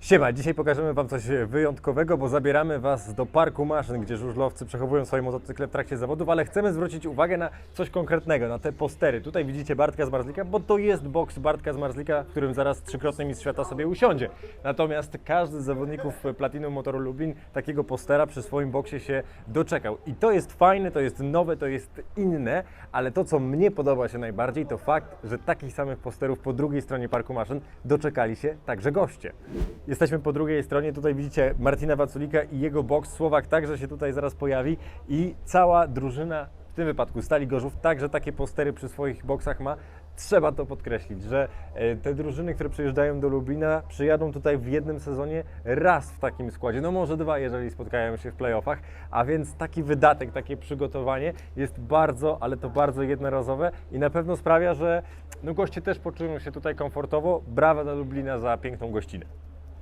Siema, dzisiaj pokażemy Wam coś wyjątkowego, bo zabieramy Was do parku maszyn, gdzie żużlowcy przechowują swoje motocykle w trakcie zawodów, ale chcemy zwrócić uwagę na coś konkretnego, na te postery. Tutaj widzicie Bartka z Marzlika, bo to jest boks Bartka z Marzlika, w którym zaraz trzykrotny mistrz świata sobie usiądzie. Natomiast każdy z zawodników Platinum Motoru Lublin takiego postera przy swoim boksie się doczekał. I to jest fajne, to jest nowe, to jest inne, ale to, co mnie podoba się najbardziej, to fakt, że takich samych posterów po drugiej stronie parku maszyn doczekali się także goście. Jesteśmy po drugiej stronie, tutaj widzicie Martina Waculika i jego boks. Słowak także się tutaj zaraz pojawi i cała drużyna, w tym wypadku Stali Gorzów, także takie postery przy swoich boksach ma. Trzeba to podkreślić, że e, te drużyny, które przyjeżdżają do Lublina, przyjadą tutaj w jednym sezonie raz w takim składzie, no może dwa, jeżeli spotkają się w playoffach, a więc taki wydatek, takie przygotowanie jest bardzo, ale to bardzo jednorazowe i na pewno sprawia, że no, goście też poczują się tutaj komfortowo. Brawa dla Lublina za piękną gościnę.